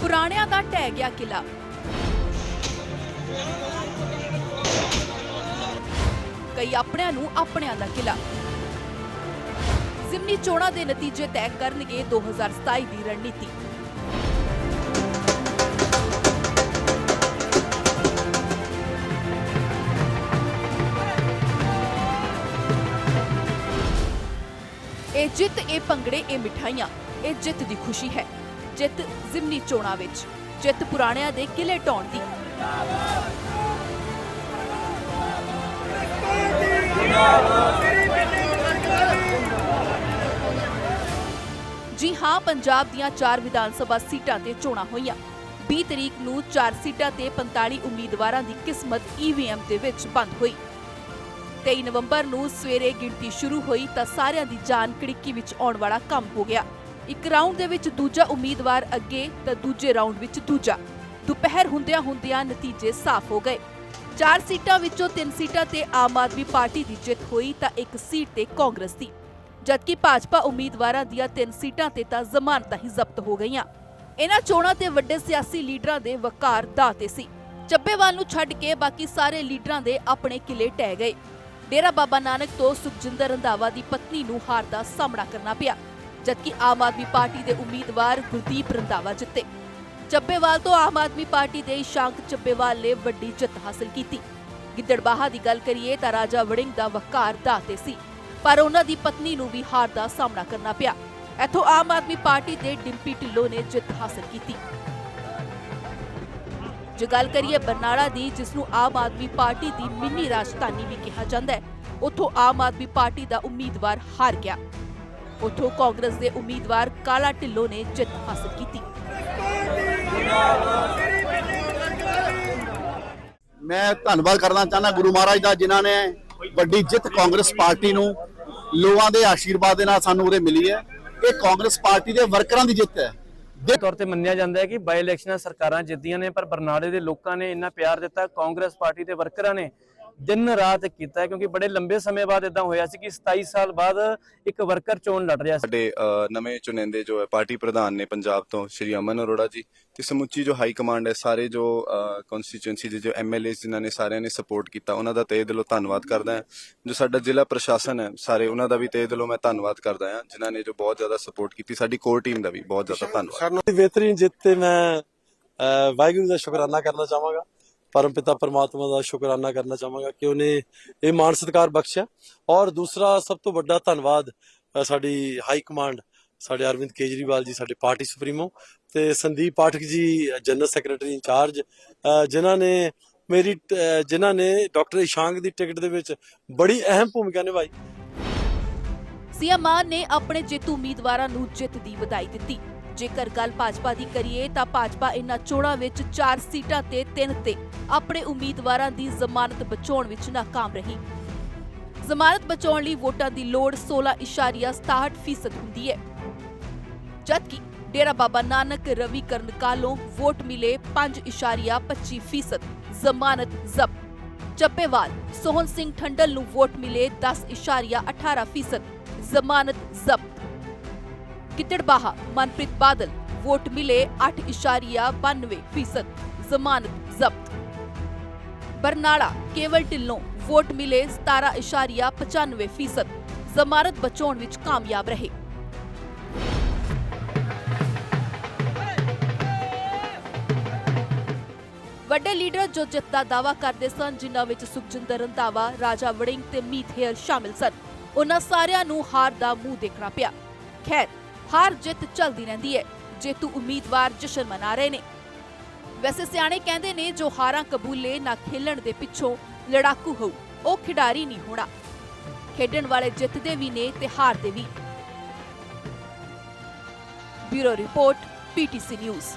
ਪੁਰਾਣਿਆਂ ਦਾ ਢਹਿ ਗਿਆ ਕਿਲਾ। ਕਈ ਆਪਣਿਆਂ ਨੂੰ ਆਪਣਿਆਂ ਦਾ ਕਿਲਾ। ਜ਼ਿਮਨੀ ਚੋਣਾਂ ਦੇ ਨਤੀਜੇ ਤੈਅ ਕਰਨਗੇ 2027 ਦੀ ਰਣਨੀਤੀ। ਇਹ ਜਿੱਤ, ਇਹ ਭੰਗੜੇ, ਇਹ ਮਿਠਾਈਆਂ, ਇਹ ਜਿੱਤ ਦੀ ਖੁਸ਼ੀ ਹੈ। ਜਿੱਤ ਜ਼ਿਮਨੀ ਚੋਣਾਂ ਵਿੱਚ। ਜਿੱਤ ਪੁਰਾਣਿਆਂ ਦੇ ਕਿਲੇ ਢਾਉਣ ਦੀ। ਜੀ ਹਾਂ, ਪੰਜਾਬ ਦੀਆਂ ਚਾਰ ਵਿਧਾਨ ਸਭਾ ਸੀਟਾਂ ਤੇ ਚੋਣਾਂ ਹੋਈਆਂ। 20 ਤਰੀਕ ਨੂੰ ਚਾਰ ਸੀਟਾਂ ਤੇ 45 ਉਮੀਦਵਾਰਾਂ ਦੀ ਕਿਸਮਤ ਈਵੀਐਮ ਦੇ ਵਿੱਚ ਬੰਦ ਹੋਈ। 23 ਨਵੰਬਰ ਨੂੰ ਸਵੇਰੇ ਗਿਣਤੀ ਸ਼ੁਰੂ ਹੋਈ ਤਾਂ ਸਾਰਿਆਂ ਦੀ ਜਾਨ ਕੜਿੱਕੀ ਵਿੱਚ ਆਉਣ ਵਾਲਾ ਕੰਮ ਹੋ ਗਿਆ। ਇੱਕ ਰਾਊਂਡ ਦੇ ਵਿੱਚ ਦੂਜਾ ਉਮੀਦਵਾਰ ਅੱਗੇ ਤਾਂ ਦੂਜੇ ਰਾਊਂਡ ਵਿੱਚ ਦੂਜਾ। ਦੁਪਹਿਰ ਹੁੰਦਿਆਂ ਹੁੰਦਿਆਂ ਨਤੀਜੇ ਸਾਫ਼ ਹੋ ਗਏ। ਚਾਰ ਸੀਟਾਂ ਵਿੱਚੋਂ ਤਿੰਨ ਸੀਟਾਂ ਤੇ ਆਮ ਆਦਮੀ ਪਾਰਟੀ ਦੀ ਜਿੱਤ ਹੋਈ ਤਾਂ ਇੱਕ ਸੀਟ ਤੇ ਕਾਂਗਰਸ ਦੀ। ਜਦਕਿ ਭਾਜਪਾ ਉਮੀਦਵਾਰਾਂ ਦੀਆਂ ਤਿੰਨ ਸੀਟਾਂ ਤੇ ਤਾਂ ਜ਼ਮਾਨਤਾਂ ਹੀ ਜ਼ਬਤ ਹੋ ਗਈਆਂ। ਇਹਨਾਂ ਚੋਣਾਂ ਤੇ ਵੱਡੇ ਸਿਆਸੀ ਲੀਡਰਾਂ ਦੇ ਵਕਾਰ ਦਾਅ ਤੇ ਸੀ। ਚੱਬੇਵਾਲ ਨੂੰ ਛੱਡ ਕੇ ਬਾਕੀ ਸਾਰੇ ਲੀਡਰਾਂ ਦੇ ਆਪਣੇ ਕਿਲੇ ਟਹਿ ਗਏ। ਡੇਰਾ ਬਾਬਾ ਨਾਨਕ ਤੋਂ ਸੁਖਜਿੰਦਰ ਰੰਧਾਵਾ ਦੀ ਪਤਨੀ ਨੂੰ ਹਾਰ ਦਾ ਸਾਹਮਣਾ ਕਰਨਾ ਪਿਆ। ਜਦਕਿ ਆਮ ਆਦਮੀ ਪਾਰਟੀ ਦੇ ਉਮੀਦਵਾਰ ਗੁਰਦੀਪ ਰੰਧਾਵਾ ਜਿੱਤੇ। ਚੱਬੇਵਾਲ ਤੋਂ ਆਮ ਆਦਮੀ ਪਾਰਟੀ ਦੇ ਸ਼ਾਂਕ ਚੱਬੇਵਾਲ ਨੇ ਵੱਡੀ ਜਿੱਤ ਹਾਸਲ ਕੀਤੀ। ਗਿੱਦੜਬਾਹਾ ਦੀ ਗੱਲ ਕਰੀਏ ਤਾਂ ਰਾਜਾ ਵੜਿੰਗ ਦਾ ਵਕਾਰ ਦਾਅ ਸੀ, ਪਰ ਉਹਨਾਂ ਦੀ ਪਤਨੀ ਨੂੰ ਵੀ ਹਾਰ ਦਾ ਸਾਹਮਣਾ ਕਰਨਾ ਪਿਆ। ਇੱਥੋਂ ਆਮ ਆਦਮੀ ਪਾਰਟੀ ਦੇ ਡਿੰਪੀ ਢਿੱਲੋਂ ਨੇ ਜਿੱਤ ਹਾਸਲ ਕੀਤੀ। ਜੇ ਗੱਲ ਕਰੀਏ ਬਰਨਾਲਾ ਦੀ, ਜਿਸ ਨੂੰ ਆਮ ਆਦਮੀ ਪਾਰਟੀ ਦੀ ਮਿੰਨੀ ਰਾਜਧਾਨੀ ਵੀ ਕਿਹਾ ਜਾਂਦਾ ਹੈ, ਉੱਥੋਂ ਆਮ ਆਦਮੀ ਪਾਰਟੀ ਦਾ ਉਮੀਦਵਾਰ ਹਾਰ ਗਿਆ। ਉੱਥੋਂ ਕਾਂਗਰਸ ਦੇ ਉਮੀਦਵਾਰ ਕਾਲਾ ਢਿੱਲੋਂ ਨੇ ਜਿੱਤ ਹਾਸਲ ਕੀਤੀ। ਮੈਂ ਧੰਨਵਾਦ ਕਰਨਾ ਚਾਹੁੰਦਾ ਗੁਰੂ ਮਹਾਰਾਜ ਦਾ ਜਿਨ੍ਹਾਂ ਨੇ ਵੱਡੀ ਜਿੱਤ ਕਾਂਗਰਸ ਪਾਰਟੀ ਨੂੰ ਲੋਕਾਂ ਦੇ ਆਸ਼ੀਰਵਾਦ ਦੇ ਨਾਲ ਸਾਨੂੰ ਉਹਦੇ ਮਿਲੀ ਹੈ। ਇਹ ਕਾਂਗਰਸ ਪਾਰਟੀ ਦੇ ਵਰਕਰਾਂ ਦੀ ਜਿੱਤ ਹੈ। ਦੇ ਤੌਰ ਤੇ ਮੰਨਿਆ ਜਾਂਦਾ ਹੈ ਕਿ ਬਾਈ ਇਲੈਕਸ਼ਨਾਂ ਸਰਕਾਰਾਂ ਜਿੱਤਦੀਆਂ ਨੇ ਪਰ ਬਰਨਾਲੇ ਦੇ ਲੋਕਾਂ ਨੇ ਇੰਨਾ ਪਿਆਰ ਦਿੱਤਾ। ਕਾਂਗਰਸ ਪਾਰਟੀ ਦੇ ਵਰਕਰਾਂ ਨੇ ਦਿਨ ਰਾਤ ਕੀਤਾ ਕਿਉਂਕਿ ਬੜੇ ਲੰਬੇ ਸਮੇਂ ਬਾਅਦ ਇਦਾਂ ਹੋਇਆ ਸੀ ਕਿ 27 ਸਾਲ ਬਾਅਦ ਇੱਕ ਵਰਕਰ ਚੋਣ ਲੜ ਰਿਹਾ ਸੀ। ਸਾਡੇ ਨਵੇਂ ਚੁਣਿੰਦੇ ਜੋ ਹੈ ਪਾਰਟੀ ਪ੍ਰਧਾਨ ਨੇ ਪੰਜਾਬ ਤੋਂ ਸ਼੍ਰੀ ਅਮਨ ਅਰੋੜਾ ਜੀ ਤੇ ਸਮੁੱਚੀ ਜੋ ਹਾਈ ਕਮਾਂਡ ਹੈ ਸਾਰੇ ਜੋ ਕਨਸਟੀਚੁਐਂਸੀ ਦੇ ਜੋ ਐਮਐਲਏ ਜਿਨ੍ਹਾਂ ਨੇ ਸਾਰਿਆਂ ਨੇ ਸਪੋਰਟ ਕੀਤਾ ਉਹਨਾਂ ਦਾ ਤਹਿ ਦਿਲੋਂ ਧੰਨਵਾਦ ਕਰਦਾ ਹਾਂ। ਜੋ ਸਾਡਾ ਜ਼ਿਲ੍ਹਾ ਪ੍ਰਸ਼ਾਸਨ ਹੈ ਸਾਰੇ ਉਹਨਾਂ ਦਾ ਵੀ ਤਹਿ ਦਿਲੋਂ ਮੈਂ ਧੰਨਵਾਦ ਕਰਦਾ ਹਾਂ ਜਿਨ੍ਹਾਂ ਨੇ ਜੋ ਬਹੁਤ ਜ਼ਿਆਦਾ ਸਪੋਰਟ ਕੀਤੀ ਸਾਡੀ ਕੋਰ ਟੀਮ ਦਾ ਵੀ ਬਹੁਤ ਜ਼ਿਆਦਾ ਧੰਨਵਾਦ। ਸਾਨੂੰ ਬਿਹਤਰੀਨ ਜਿੱਤ ਤੇ ਮੈਂ ਵਾਹਿਗੁਰੂ ਦਾ ਸ਼ੁਕਰਾਨਾ ਕਰਨਾ ਚਾਹਾਂਗਾ। ਪਰਮ ਪਿਤਾ ਪਰਮਾਤਮਾ ਦਾ ਸ਼ੁਕਰਾਨਾ ਕਰਨਾ ਚਾਹਾਂਗਾ ਕਿ ਉਹਨੇ ਇਹ ਮਾਣ ਸਤਿਕਾਰ ਬਖਸ਼ਿਆ। ਔਰ ਦੂਸਰਾ ਸਭ ਤੋਂ ਵੱਡਾ ਧੰਨਵਾਦ ਸਾਡੀ ਹਾਈ ਕਮਾਂਡ, ਸਾਡੇ ਅਰਵਿੰਦ ਕੇਜਰੀਵਾਲ ਜੀ, ਸਾਡੇ ਪਾਰਟੀ ਸੁਪਰੀਮੋ ਤੇ ਸੰਦੀਪ ਪਾਠਕ ਜੀ, ਜਨਰਲ ਸੈਕਟਰੀ ਇੰਚਾਰਜ ਜਿਨ੍ਹਾਂ ਨੇ ਮੇਰੀ ਜਿਨ੍ਹਾਂ ਨੇ ਡਾਕਟਰ ਇਸ਼ਾਂਕ ਦੀ ਟਿਕਟ ਦੇ ਵਿੱਚ ਬੜੀ ਅਹਿਮ ਭੂਮਿਕਾ ਨਿਭਾਈ। ਸੀਐਮ ਮਾਨ ਨੇ ਆਪਣੇ ਜੇਤੂ ਉਮੀਦਵਾਰਾਂ ਨੂੰ ਜਿੱਤ ਦੀ ਵਧਾਈ ਦਿੱਤੀ। ਜੇਕਰ ਗੱਲ ਭਾਜਪਾ ਦੀ ਕਰੀਏ ਤਾਂ ਭਾਜਪਾ ਇਨ੍ਹਾਂ ਚੋਣਾਂ ਵਿੱਚ 4 ਸੀਟਾਂ ਤੇ 3 ਤੇ ਆਪਣੇ ਉਮੀਦਵਾਰਾਂ ਦੀ ਜ਼ਮਾਨਤ ਬਚਾਉਣ ਵਿੱਚ ਨਾਕਾਮ ਰਹੀ। ਜ਼ਮਾਨਤ ਬਚਾਉਣ ਲਈ ਵੋਟਾਂ ਦੀ ਲੋੜ 16.67% ਹੁੰਦੀ ਹੈ। ਜਦਕਿ ਡੇਰਾ ਬਾਬਾ ਨਾਨਕ ਰਵੀ ਕਰਨ ਕਾਲੋਂ ਵੋਟ ਮਿਲੇ 5.25% ਜ਼ਮਾਨਤ ਜ਼ਬਤ। ਚੱਪੇਵਾਲ ਸੋਹਨ ਸਿੰਘ ਠੰਡਲ ਨੂੰ ਵੋਟ ਮਿਲੇ 10.18% ਜ਼ਮਾਨਤ ਜ਼ਬਤ। ਗਿੱਦੜਬਾਹਾ ਮਨਪ੍ਰੀਤ ਬਾਦਲ, ਵੋਟ ਮਿਲੇ 8.92% ਜ਼ਮਾਨਤ ਜ਼ਬਤ। ਬਰਨਾਲਾ, ਕੇਵਲ ਢਿੱਲੋਂ, ਵੋਟ ਮਿਲੇ 17.95% ਜ਼ਮਾਨਤ ਬਚਾਉਣ ਵਿੱਚ ਕਾਮਯਾਬ ਰਹੇ। ਵੱਡੇ ਲੀਡਰ ਜੋ ਜਿੱਤ ਦਾ ਦਾਵਾ ਕਰਦੇ ਸਨ, ਜਿਨ੍ਹਾਂ ਵਿੱਚ ਸੁਖਜਿੰਦਰ ਰੰਧਾਵਾ, ਰਾਜਾ ਵੜਿੰਗ ਤੇ ਮੀਤ ਹੇਅਰ ਸ਼ਾਮਿਲ ਸਨ, ਉਹਨਾਂ ਸਾਰਿਆਂ ਨੂੰ ਹਾਰ ਦਾ ਮੂੰਹ ਦੇਖਣਾ ਪਿਆ। ਖੈਰ ਹਾਰ ਜਿੱਤ ਚੱਲਦੀ ਰਹਿੰਦੀ ਹੈ ਜੇਤੂ ਉਮੀਦਵਾਰ ਜਸ਼ਨ ਮਨਾ ਰਹੇ ਨੇ। ਵੈਸੇ ਸਿਆਣੇ ਕਹਿੰਦੇ ਨੇ, ਜੋ ਹਾਰਾਂ ਕਬੂਲੇ ਨਾ ਖੇਲਣ ਦੇ ਪਿੱਛੋਂ ਲੜਾਕੂ ਹੋਊ, ਉਹ ਖਿਡਾਰੀ ਨਹੀਂ ਹੋਣਾ। ਖੇਡਣ ਵਾਲੇ ਜਿੱਤਦੇ ਵੀ ਨੇ ਤੇ ਹਾਰਦੇ ਵੀ। Bureau report PTC news.